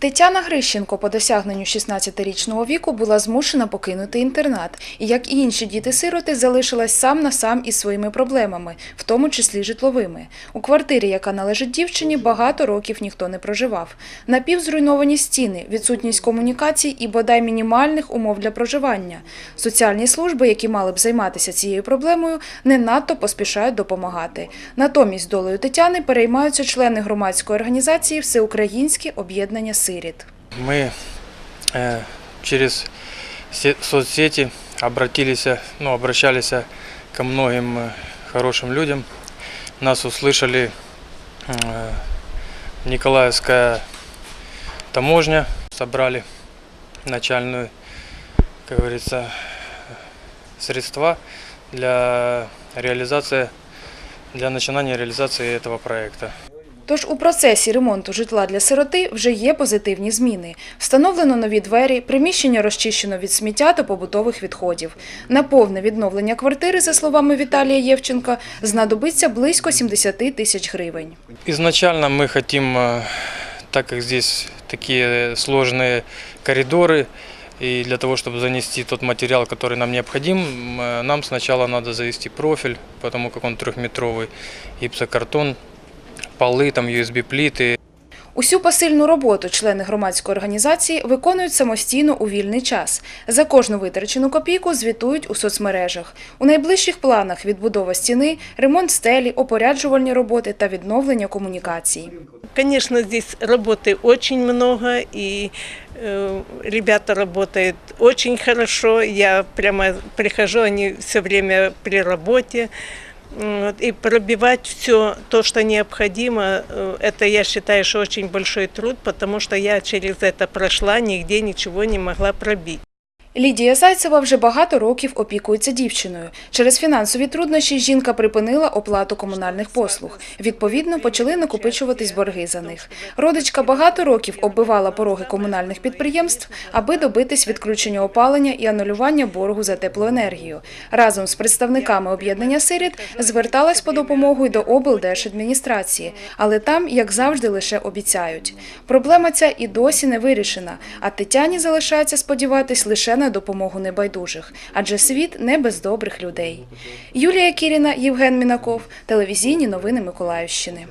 Тетяна Грищенко по досягненню 16-річного віку була змушена покинути інтернат і, як і інші діти-сироти, залишилась сам на сам із своїми проблемами, в тому числі житловими. У квартирі, яка належить дівчині, багато років ніхто не проживав. Напівзруйновані стіни, відсутність комунікацій і бодай мінімальних умов для проживання. Соціальні служби, які мали б займатися цією проблемою, не надто поспішають допомагати. Натомість долею Тетяни переймаються члени громадської організації Всеукраїнське об'єднання сиріт. Мы э, через се- соцсети обратились, ну, обращались ко многим э, хорошим людям. Нас услышали э, Николаевская таможня, собрали начальную, как говорится, средства для реализации, для начинания реализации этого проекта. Тож у процесі ремонту житла для сироти вже є позитивні зміни. Встановлено нові двері, приміщення розчищено від сміття та побутових відходів. На повне відновлення квартири, за словами Віталія Євченка, знадобиться близько 70 тисяч гривень. Изначально мы хотим, э, так как здесь такие сложные коридоры, и для того, чтобы занести тот материал, который нам необходим, м, нам сначала надо завести профиль, потому как он трехметровый, гипсокартон, полы, там USB-плиты, Усю посильну роботу члени громадської організації виконують самостійно у вільний час. За кожну витрачену копійку звітують у соцмережах. У найближчих планах відбудова стіни, ремонт стелі, опоряджувальні роботи та відновлення комунікацій. Конечно, здесь работы очень много, и э, ребята работают очень хорошо. Я прямо прихожу, они все время при работе. Вот, И пробивать все то, что необходимо, э, это я считаю, что очень большой труд, потому что я через это прошла, нигде ничего не могла пробить. Лідія Зайцева вже багато років опікується дівчиною. Через фінансові труднощі жінка припинила оплату комунальних послуг. Відповідно, почали накопичуватись борги за них. Родичка багато років оббивала пороги комунальних підприємств, аби добитись відключення опалення і анулювання боргу за теплоенергію. Разом з представниками об'єднання сиріт зверталась по допомогу й до облдержадміністрації, але там, як завжди, лише обіцяють. Проблема ця і досі не вирішена, а Тетяні залишається сподіватись лише на допомогу небайдужих, адже світ не без добрих людей. Юлія Кіріна, Євген Мінаков, телевізійні новини Миколаївщини.